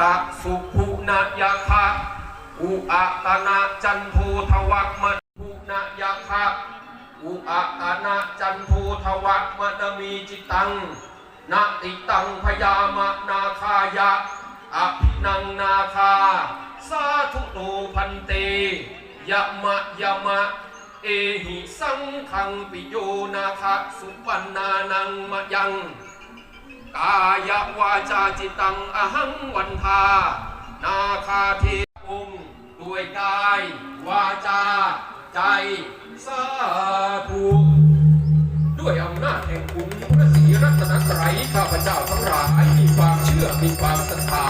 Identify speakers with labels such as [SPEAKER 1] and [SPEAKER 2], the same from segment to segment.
[SPEAKER 1] หะกสุภุนะยะคะอุอะตนะจันโททวักมะภุนะยะคะอุอะตนะจันโททวักมะนมีจิตังนะติตังพยามะนาคายะอภินังนาคา สาธุโตพันเตยะมะยะมะ เอหิสังขังปิโยนาคะสุปันนานังมะยัง กายวาจาจิตตังอหังวันทา นาคาเทองค์ด้วยกาย วาจา ใจ สาธุด้วยอำนาจแห่งคุณพระศรีรัตนตรัยข้าพเจ้าทั้งหลายมีความเชื่อมีความศรัทธา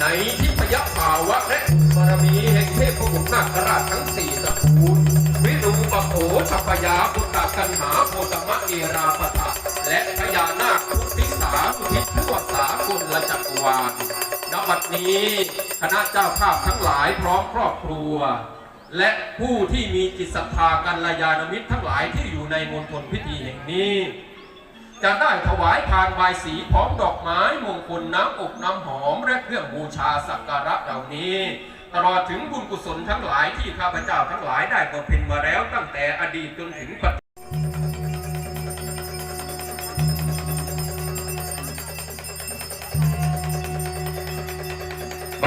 [SPEAKER 1] ในทิพยภาวะและบารมีแห่งเทพบุตรนาคราชทั้งสี่ตระกูลวิรูปโขชัพยาพุทธกันหาโพตมะเนราปะทะและพญานาคพุ ทธิสามุทิศทั่วสากลละจักรวาลณบัดนี้คณะเจ้าภาพทั้งหลายพร้อมครอบครัว และผู้ที่มีจิตศรัทธากันลยาณมิตรทั้งหลายที่อยู่ในมณฑลพิธีแห่งนี้ จะได้ถวายพานบายสีพร้อมดอกไม้มงคลน้ำอบน้ำหอมและเครื่องบูชาสักการะเหล่านี้ตลอดถึงบุญกุศลทั้งหลายที่ข้าพเจ้าทั้งหลายได้บำเพ็ญมาแล้วตั้งแต่อดีตจนถึงปัจจุบัน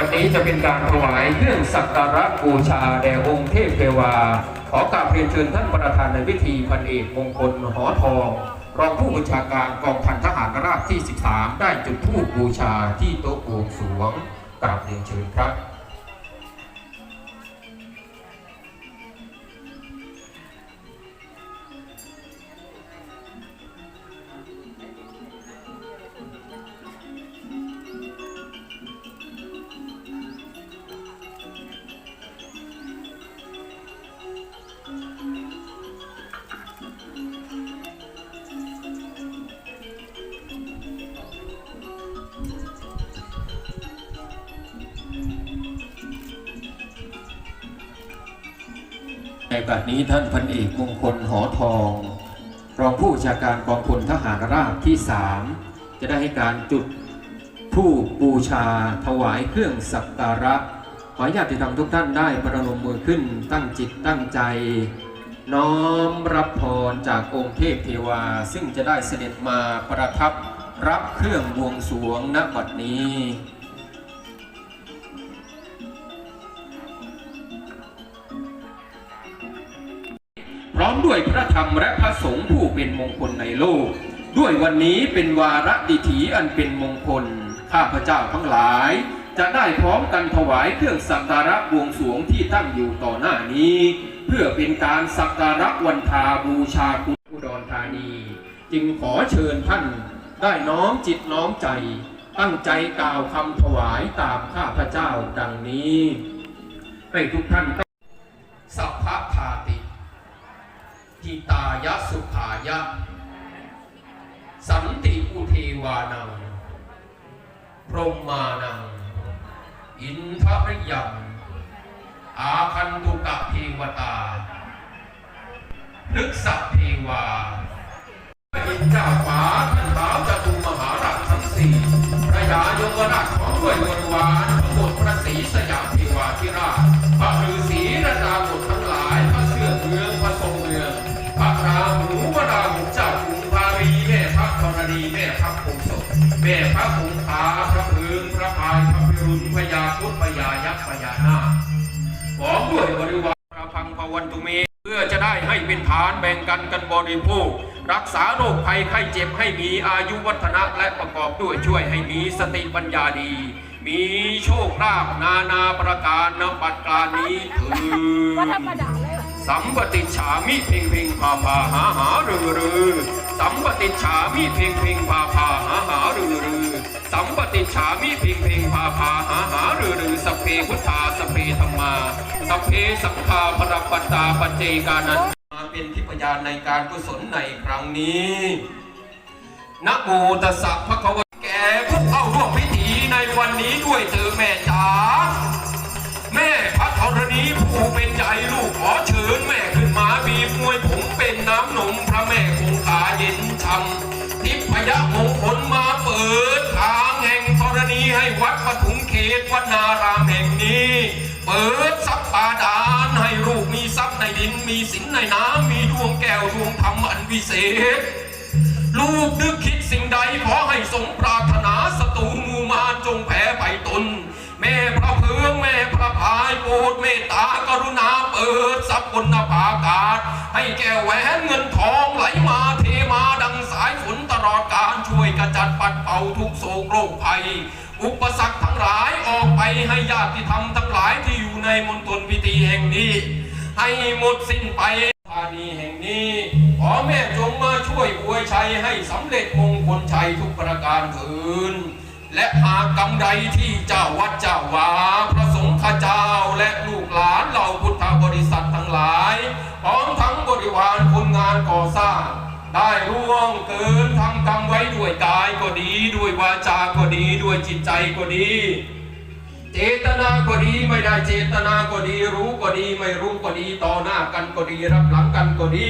[SPEAKER 1] วันนี้จะเป็นการถวายเครื่องสักการะบูชาแด่องค์เทพเทวา ขอกราบเรียนเชิญท่านประธานในพิธีพันเอกมงคลหอทอง รองผู้บัญชาการกองพันทหารราบที่ 13 ได้จุดธูปบูชาที่โต๊ะบวงสรวงกราบเรียนเชิญครับ นี้ท่านพันเอกมงคลหอทอง รองผู้ชาการกองพลทหารราบที่3จะได้ให้การจุดผู้บูชาถวายเครื่องสักการะ ขอญาตที่ทำทุกท่านได้ประนมมือขึ้นตั้งจิตตั้งใจ น้อมรับพรจากองค์เทพเทวา ซึ่งจะได้เสด็จมาประทับรับเครื่องบวงสวงณบัดนี้ ด้วยพระธรรมและพระสงฆ์ผู้เป็นมงคลในโลก ด้วยวันนี้เป็นวาระดิถีอันเป็นมงคล ข้าพเจ้าทั้งหลาย จะได้พร้อมกันถวายเครื่องสักการะบวงสรวงที่ตั้งอยู่ต่อหน้านี้ เพื่อเป็นการสักการะวันทาบูชาคุณอุดรธานี จึงขอเชิญท่าน ได้น้อมจิตน้อมใจ ตั้งใจกล่าวคำถวายตามข้าพเจ้าดังนี้ ให้ทุกท่านิตายะสุขายะ สันติอุเทวานัง พรหมานัง อินทริยังอาคันตุกะเทวตานึกสัพเทวาพระอินทร์เจ้าฟ้าท่านท้าวจตุมหาราชทั้งสี่พระยายมราชของด้วยบริวาร วันตุเม เพื่อจะได้ให้เป็นฐานแบ่งกันกันบริโภค รักษาโรคภัยไข้เจ็บให้มีอายุวัฒนะและประกอบด้วยช่วยให้มีสติปัญญาดี มีโชคลาภนานาประการนบัดการนี้ถือสัมปติฉามิเพ่งเพ่งพาพาหาหาเรือเรือสัมปติฉามิเพ่งเพ่งพาพาหาหาเรือเรือ สัมปติฉามิเพ่งเพ่งพาพาหาหารือรือสเพุทธาสเพธรรมาสเพสังฆาปรัปัตตาปเจกานันมาเป็นทิพยานในการกุศลในครั้งนี้นะโมตัสสะภะคะว ตวนารามแห่งนี้ เปิดทรัพย์ปาดานให้ลูกมีทรัพย์ในดินมีสินในน้ำมีดวงแก้วดวงธรรมอันวิเศษ ลูกนึกคิดสิ่งใดขอให้สมปรารถนาศัตรูมูมาจงแพ้ไปตน แม่พระเพืองแม่พระพายโปรดเมตตากรุณาเปิดทรัพย์บนนภาอากาศ ให้แก้วแหวนเงินทองไหลมาเทมาดังสายฝนตลอดการช่วยกระจัดปัดเป่าทุกโศกโรคภัย อุปสรรคทั้งหลายออกไปให้ญาติธรรมทั้งหลายที่อยู่ในมณฑลพิธีแห่งนี้ ให้หมดสิ้นไปธานีแห่งนี้ขอแม่จงมาช่วยอวยชัยให้สำเร็จมงคลชัยทุกประการเถินและหากกรรมใดที่เจ้าวัดเจ้าวาพระสงฆ์ข้าเจ้าและลูกหลานเหล่าพุทธบริษัททั้งหลาย พร้อมทั้งบริวารคนงานก่อสร้าง ได้ร่วงเกินทำกรรมไว้ด้วยกายก็ดี ด้วยวาจาก็ดี ด้วยจิตใจก็ดี เจตนาก็ดีไม่ได้เจตนาก็ดี รู้ก็ดีไม่รู้ก็ดีต่อหน้ากันก็ดีรับหลังกันก็ดี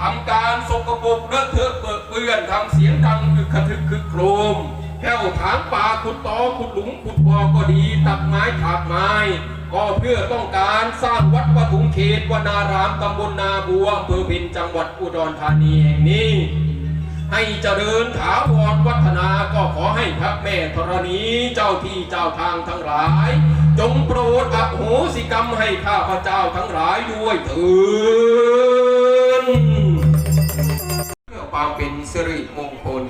[SPEAKER 1] ทำการสกปรกเลอะเทอะเปื้อนเบือนทำเสียงดังคึกขทึกคึกโครม แผ่วถางป่าขุดตอขุดหลุมขุดบ่อก็ดี ตัดไม้ถากไม้ ก็เพื่อต้องการสร้างวัดปฐุมเขตวนารามตำบลนาบัวอำเภอพ็ญจังหวัดอุดรธานีแห่งนี้ ให้เจริญถาวรวัฒนาก็ขอให้พระแม่ธรณีเจ้าที่เจ้าทางทั้งหลาย จงโปรดอโหสิกรรมให้ข้าพเจ้าทั้งหลายด้วยเถิดเพื่อความเป็นสิริมงคล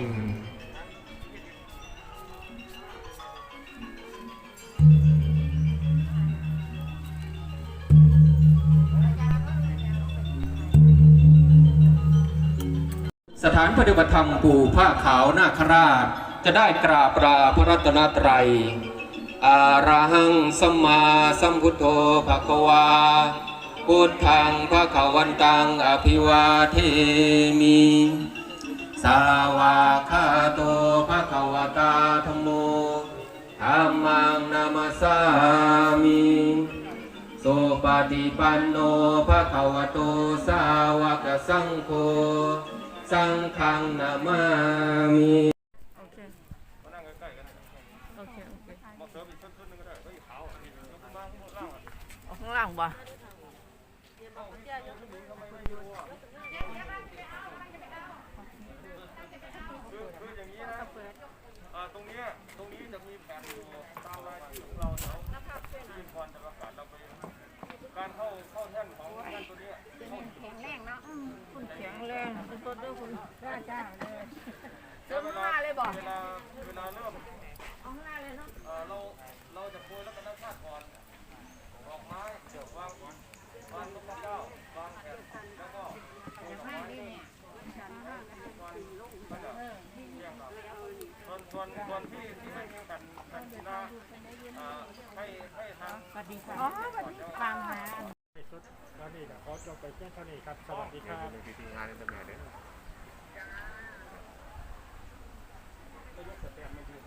[SPEAKER 1] สถานปฏิบัติธรรมปู่ผ้าขาวนาคราช จะได้กราบลาพระรัตนตรัยอาระหังสัมมาสัมพุทโธภะคะวา พุทธังภะคะวันตังอภิวาเทมิ สาวาคาโตภะควตาธโมธัมมังนามาสามิโสปฏิปันโนภะคะวะโตสาวกสังโฆ สังฆังนามามิ
[SPEAKER 2] โอเค
[SPEAKER 3] มานั่งใกล้ๆกัน
[SPEAKER 2] โอเคโอเค
[SPEAKER 3] มาเสริมอีกชุดๆหนึงก็ได้เฮ้ยขาวอะนี่ยกขึ้นมาข้างบนล่างอะ
[SPEAKER 2] เอาข้างล่างบ่
[SPEAKER 3] คือคืออย่างนี้นะอ่าตรงเนี้ยตรงนี้จะมีแผนอยู่ตามรายชื่อของเราเดี๋ยวที่ยินพรจะประกาศเราไปการเข้าเข้าแท่นของแท่นตัวเนี้ยเข้า
[SPEAKER 4] แข็งแรงเนาะอืม
[SPEAKER 2] คุณ แข็งแรงคุณต้นด้วยคุณ
[SPEAKER 4] จ้าจ้าเลย
[SPEAKER 2] เติมข้างหน้าเลยบ่
[SPEAKER 3] เวลาเวลาเริ่ม
[SPEAKER 4] เอาข้างหน้าเลยเนาะ
[SPEAKER 3] เออเราเราจะโปรยแล้วก็นักชาติก่อนดอกไม้เดี๋ยววางวางนกเก้าวางแผ่นแล้วก็โปรยดอกไม้ส่วนส่วนส่วนที่ที่ไม่มีแผ่นแผ่นกีฬาให้ให้ทาง
[SPEAKER 4] สวัสดีค่ะอ๋อสวัสดีตามหา
[SPEAKER 5] ชุดแล้วนี่เดี๋ยวขอจบไปเพียงเท่านี้ครับ สวัสดีครับ
[SPEAKER 6] ภาพเ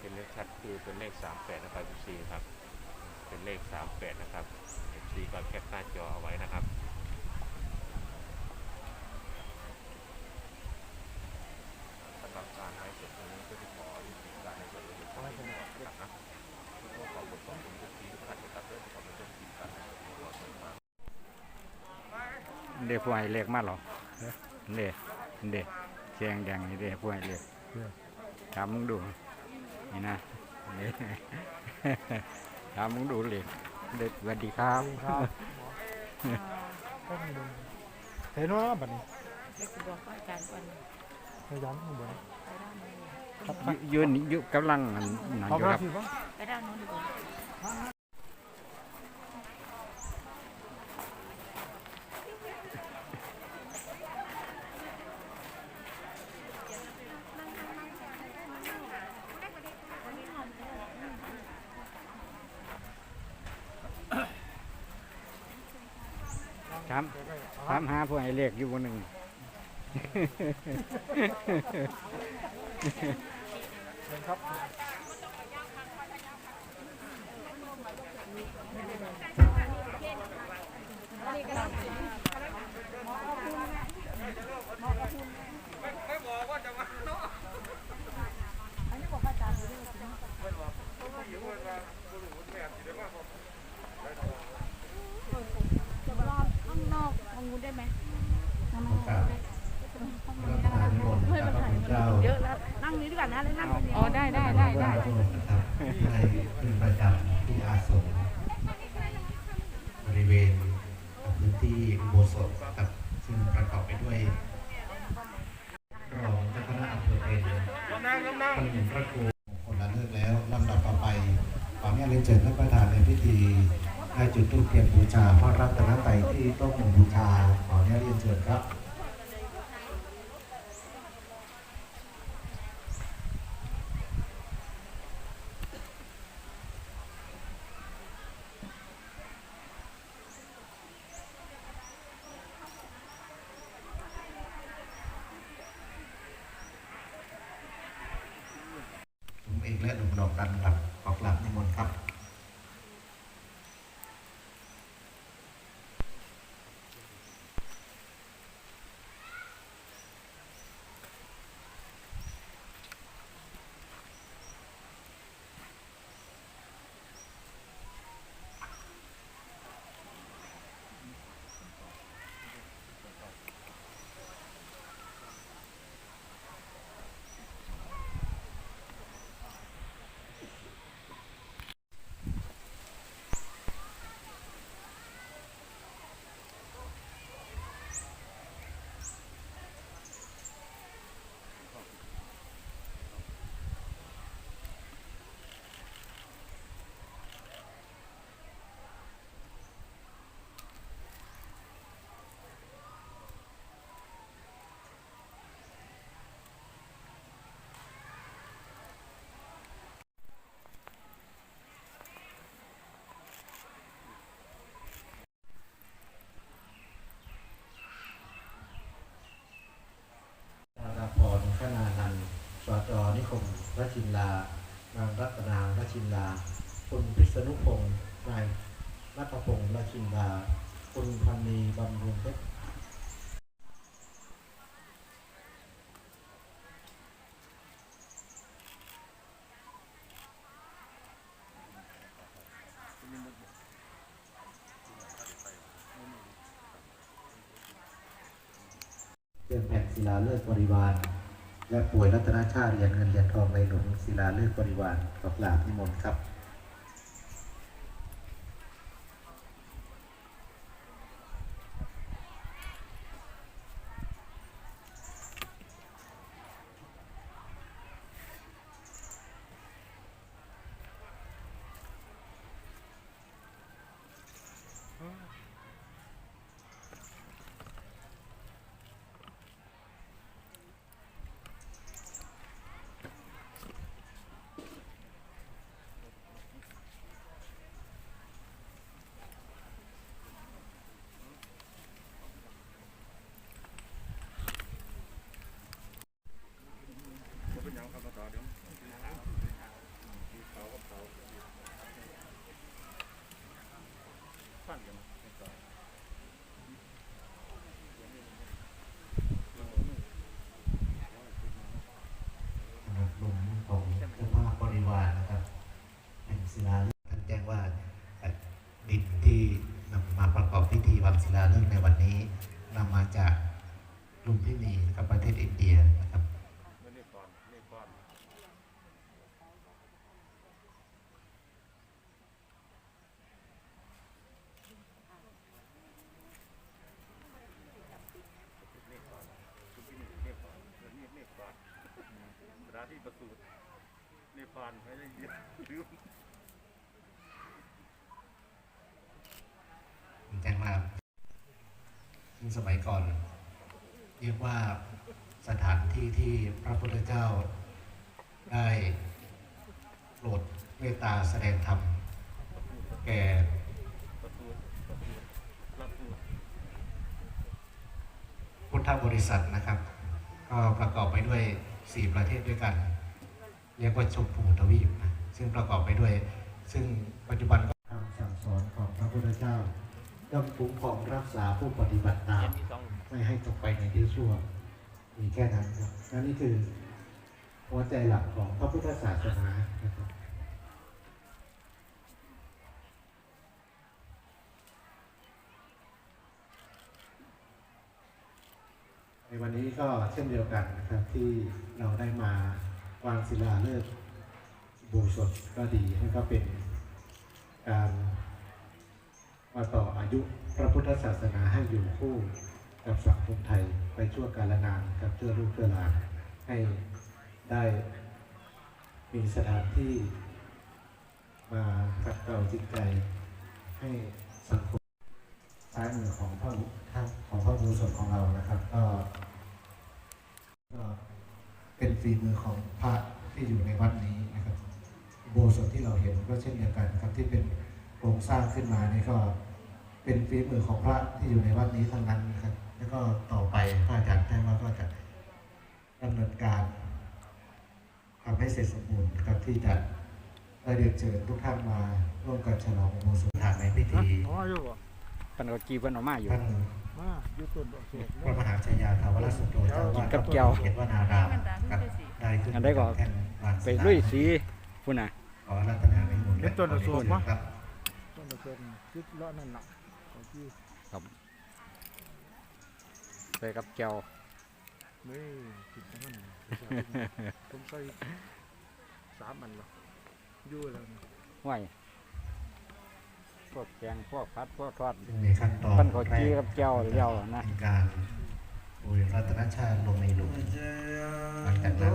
[SPEAKER 6] เป็นเลขชัดคือเป็นเลข 38 นะครับ FC ครับ เป็นเลข 38 นะครับ FC ก็แคปหน้าจอเอาไว้นะครับสำหรับการไลฟ์สดตรงนี้ก็จะขอยุติการในส่วนนี้ขอให้ทุกคนนะครับนะขอขอบคุณขอบคุณทุกทีทุกท่านนะครัด้วยที่ขอบคุณทุกทีการในส่วนนี้ขอบคุณมาก
[SPEAKER 5] เด็กผู้ให้เล็กมากหรอเด็กเด็กแจงแดงนี่เด็กผู้ให้เล็กถามมึงดู นี่นะเด็กถามมึงดูเลยเด็ดสวัสดีครับ
[SPEAKER 7] เห็นว่าบัดนี้
[SPEAKER 2] เด็กบอกว่าอาจารย์ก่อน
[SPEAKER 7] พยายามข้างบน
[SPEAKER 2] ไปด้านนู้น
[SPEAKER 7] ครับ
[SPEAKER 5] ยืนอยู่กำลังอันนั่นอ
[SPEAKER 7] เอา
[SPEAKER 5] ยู่
[SPEAKER 7] ไป
[SPEAKER 5] ครับ
[SPEAKER 7] สิป่ะ
[SPEAKER 2] ไปด้านนู้นดีกว่า
[SPEAKER 5] ถามถามหาผู้ให้เล ขอยู่บนหนึ่ง
[SPEAKER 7] ครับ
[SPEAKER 8] ไม่บอกว่าจะมาเนาะอันนี้บอกอาจารย์ไม่บอกเขาก็อยู่ว่าจะบุรุษแม่สิได้มากกว่า
[SPEAKER 9] จะรอข้างนอกทางนู้นได้ไหม
[SPEAKER 3] ครับรับทานนิมนต์นะครับพระคุณเจ้า
[SPEAKER 2] เยอะแล้ว
[SPEAKER 9] นั่งนี้ดีกว่านะเลยนั่งคนเดียว
[SPEAKER 2] อ๋อได้ได้ได้ได้
[SPEAKER 3] พระคุณนะครับให้เป็นประจำที่อาสมบริเวณพื้นที่อุโบสถครับ ซึ่งประกอบไปด้วยรองเจ้าคณะอำเภอเป็น
[SPEAKER 8] กำนั่งกำนั่ง
[SPEAKER 3] พระหนึ่งพระครูคนละเลิกแล้วลำดับต่อไปขออนุญาตเรียนเชิญท่านประธานในพิธีได้ จุดธูปเทียนบูชาพระรัตนตรัยที่ต๊ะหมู่บูชาขออนุญาตเรียนเชิญครับเองและหนุ่มดอกกันครับขอกราบนิมนต์ครับ ธาราพรคณานันท์สจนิคม ราชินลานางรัตนางราชินลาคุณพิษณุพงศ์นายรัตพงศ์ราชินลาคุณพันนีบำรุงเพชรเรื่องแผ่นศิลาฤกษ์บริวาร และป่วยรัตนชาติเรียนเงินเรียนทองในหลวงศิลาฤกษ์บริวารขอกราบนิมนต์ครับื่องในวันนี้นำมาจากลุมพินีนะครับประเทศอินเดียนะครับ
[SPEAKER 8] ที่
[SPEAKER 3] ประสูติในปานไม่ได้เยอะ
[SPEAKER 10] สมัยก่อน เรียกว่าสถานที่ที่พระพุทธเจ้าได้โปรดเมตตาแสดงธรรมแก่พุทธบริษัทนะครับ ก็ประกอบไปด้วย 4 ประเทศด้วยกัน เรียกว่าชมพูทวีปนะซึ่งประกอบไปด้วย ซึ่งปัจจุบันก็คำสั่งสอนของพระพุทธเจ้า ย่อมคุ้มครองรักษาผู้ปฏิบัติตาม ไม่ให้ตกไปในที่ชั่ว มีแค่นั้นครับและนี่คือหัวใจหลักของพระพุทธศาสนานะครับในวันนี้ก็เช่นเดียวกันนะครับที่เราได้มาวางศิลาฤกษ์บูสดก็ดีแล้วก็เป็นการ มาต่ออายุพระพุทธศาสนาให้อยู่คู่กับสังคมไทยไปชั่วกาลนานกับเพื่อลูกเพื่อหลานให้ได้มีสถานที่มาขัดเกลาจิตใจให้สังคมซ้ายมือของพระท่านของพระบูสดของเรานะครับก็ก็เป็นฝีมือของพระที่อยู่ในวัดนี้นะครับโบสถที่เราเห็นก็เช่นเดียวกันครับที่เป็นโครงสร้างขึ้นมานี่ก็ เป็นฝีมือของพระที่อยู่ในวัดนี้ทั้งนั้นนะครับ แล้วก็ต่อไปพระอาจารย์แจ้งว่าก็จะดำเนินการทำให้เสร็จสมบูรณ์นะครับที่จะได้เรียนเชิญทุกท่านมาร่วมกันฉลองอุโบสถฐานในพิธี
[SPEAKER 11] อ๋ออยู่บ่
[SPEAKER 5] ปันก็กีเพิ่นเออกมาอยู่
[SPEAKER 10] ท่าน
[SPEAKER 11] มาอยู่ต้นดอกเสีย
[SPEAKER 10] พระมหาชัยยาทาวรสุโตเจ้าอาวาด
[SPEAKER 5] กับแก้ว
[SPEAKER 10] เขียนว่านารามกับได้ขึ้น
[SPEAKER 5] อันใดก็
[SPEAKER 10] แท่นวาง
[SPEAKER 5] ไป
[SPEAKER 10] ศิลา
[SPEAKER 5] ลุยสีพุ่นน่ะ
[SPEAKER 10] ขอรัตนาในมนต์และขอให้คุณครับ
[SPEAKER 11] ต้นดอกเสียคิดเลาะนั่นน่ะ ของที่
[SPEAKER 5] ไปกับแก้ว
[SPEAKER 11] นี่คิดนั่นน่ะผมใส่สามอันหรอกอยู่แล้วนี่
[SPEAKER 5] ห้วยพวกแกงพวกพัดพวกทอด
[SPEAKER 10] ในขั้นตอน
[SPEAKER 5] ปั้นข้าวจี้กับแก้วเดียวนะ
[SPEAKER 10] เป็นการโอยรัตนชาติลงในหลุมหลังจากนั้น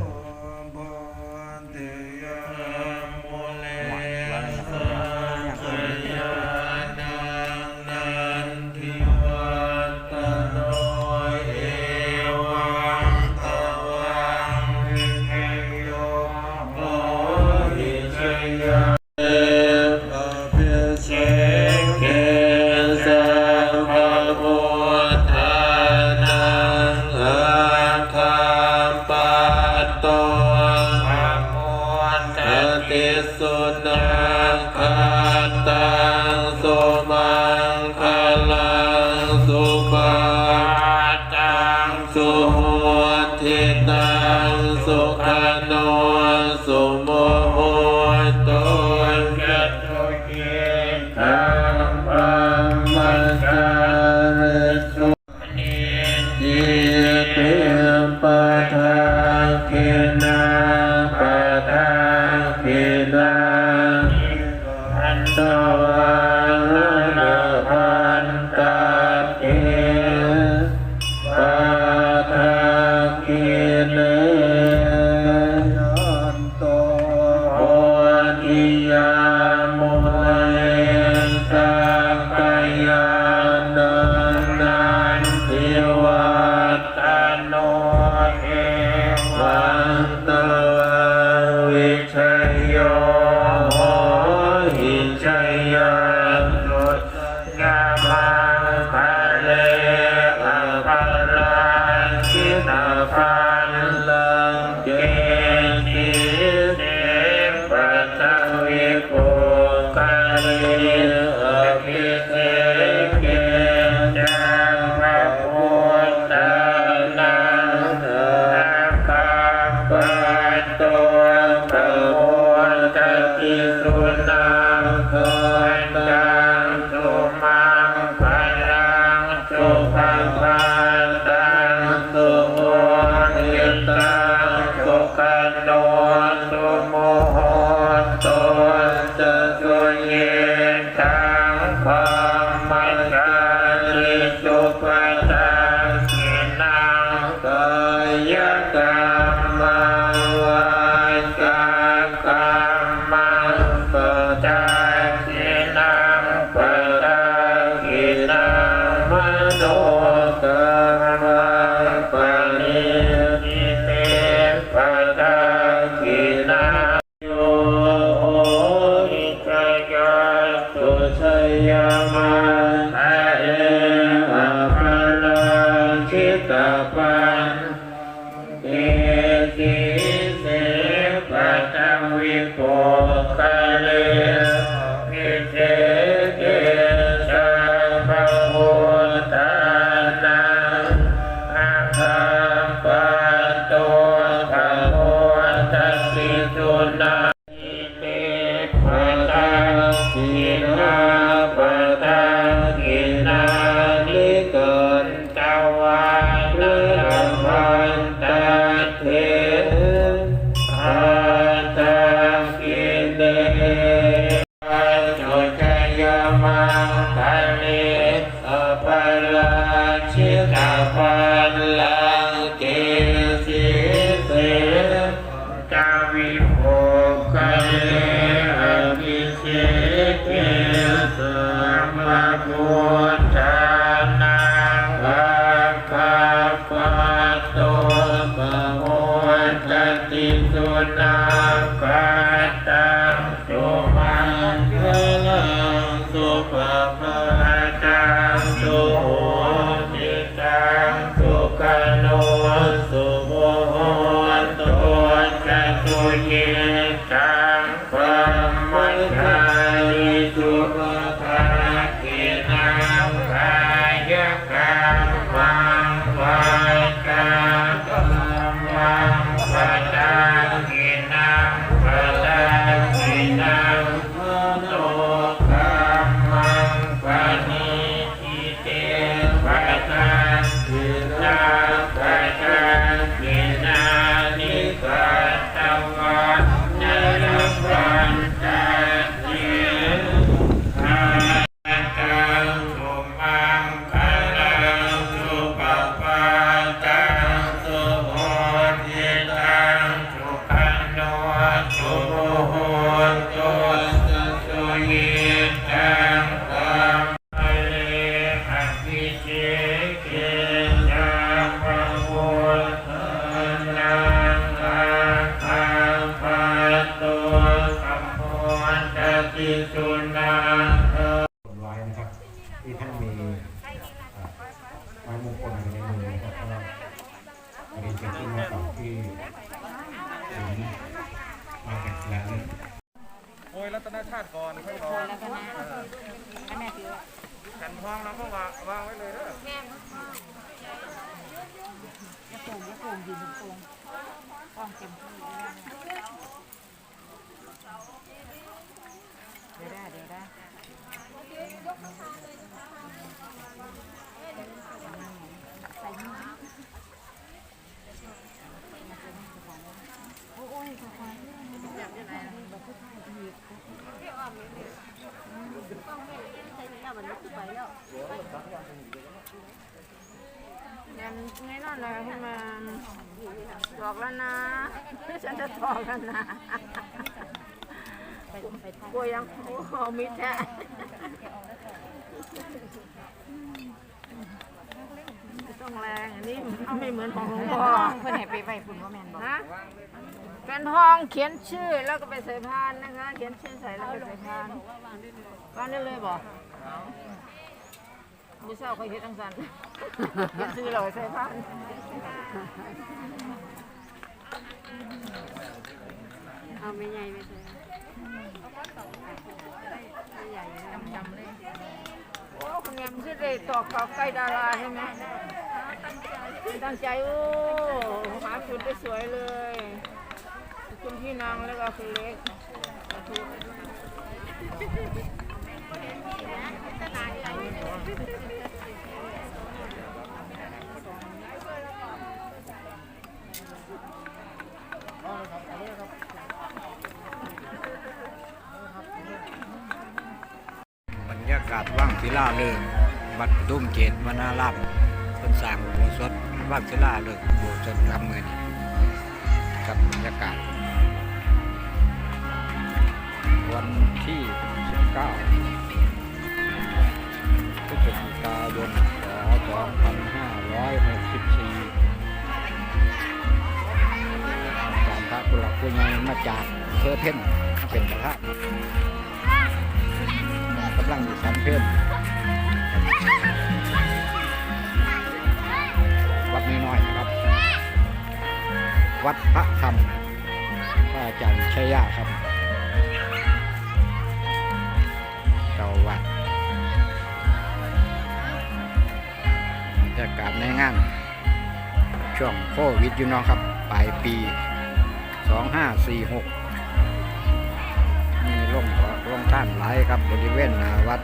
[SPEAKER 1] ที่ท่านมี
[SPEAKER 10] ไม้มงคลอยู่ในมือนะครับก็เรียนเชิญขึ้นมาต่อที่ศูนย์มาแข่งกีฬาเล่น
[SPEAKER 3] โอ้ยรัตนชาติก่อนค่อยรอ
[SPEAKER 2] แล้วก็นะอันนี้คือ
[SPEAKER 3] แผ่นทองเราก็วางวางไว้เลยเด้อ
[SPEAKER 2] จะโป่งจะโป่งยืนตรงๆกล้องเต็มที่เดี๋ยวได้เดี๋ยวได้ ใส่นี่โอ้ยขอบคุณจับยังไงเราก็ถ่
[SPEAKER 4] นอนเลยขึ้นมาบอกแล้วนะฉันจะบอกแล้วนะ กลัวยังโอ้มิดแท้ไม่ต้องแรงอันนี้ไม่เหมือนของหลวงพ่อ
[SPEAKER 2] เพื่อนให้ไปไปปุ่นว่าแมนบอก
[SPEAKER 4] นะเป็นทองเขียนชื่อแล้วก็ไปใส่พานนะคะ เขียนชื่อใส่แล้วก็ใส่พานวางได้เลยบอกไม่ทราบใครเขียนตั้งสันเขียนชื่อเราใส่พาน
[SPEAKER 2] เอาไม่ใหญ่ไม่ใช่ ใหญ่จำๆเลย
[SPEAKER 4] โอ้คุณแม่ไม่ใช่ได้ตอกกับใกล้ดาราใช่ไหมตั้งใจโอ้หาชุดได้สวยเลยคุณพี่นางแล้วก็คุณเล็กสาธุ
[SPEAKER 5] บรรยา กาศว่างศิลาเริงวัดตุ้มเกตวนารามเป็นสร้างโบสถว่างศิลาเริงอุโบสถทำเงินกับบรรยากาศ วันที่ 19พฤศจิกายนพศ2564การพระกุหลาบผู้ใหญ่มาจากอำเภอเพ่นเป็นประำลังอยู่สันเพิ่มวัดน้อยๆนะครับ วัดพระธรรมพระอาจารย์ชัยยะครับเจ้าวัดบรรยากาศในงานช่วงโควิดอยู่น้องครับ ปลายปี 2546มีลง ลงท่านหลายครับบริเวณนาวัด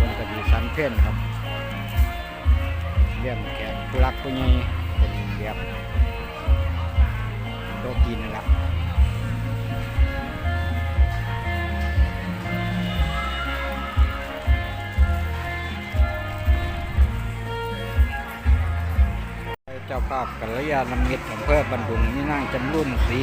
[SPEAKER 5] ลงกระดีสันเพ่นครับเลี้ยงแขกผู้รักผู้ใหญ่เป็นแบบโตกินนนละเจ้าภาพกัลยาณมิตรอำเภอบันดุงนี่นั่งจำรุ่นศรี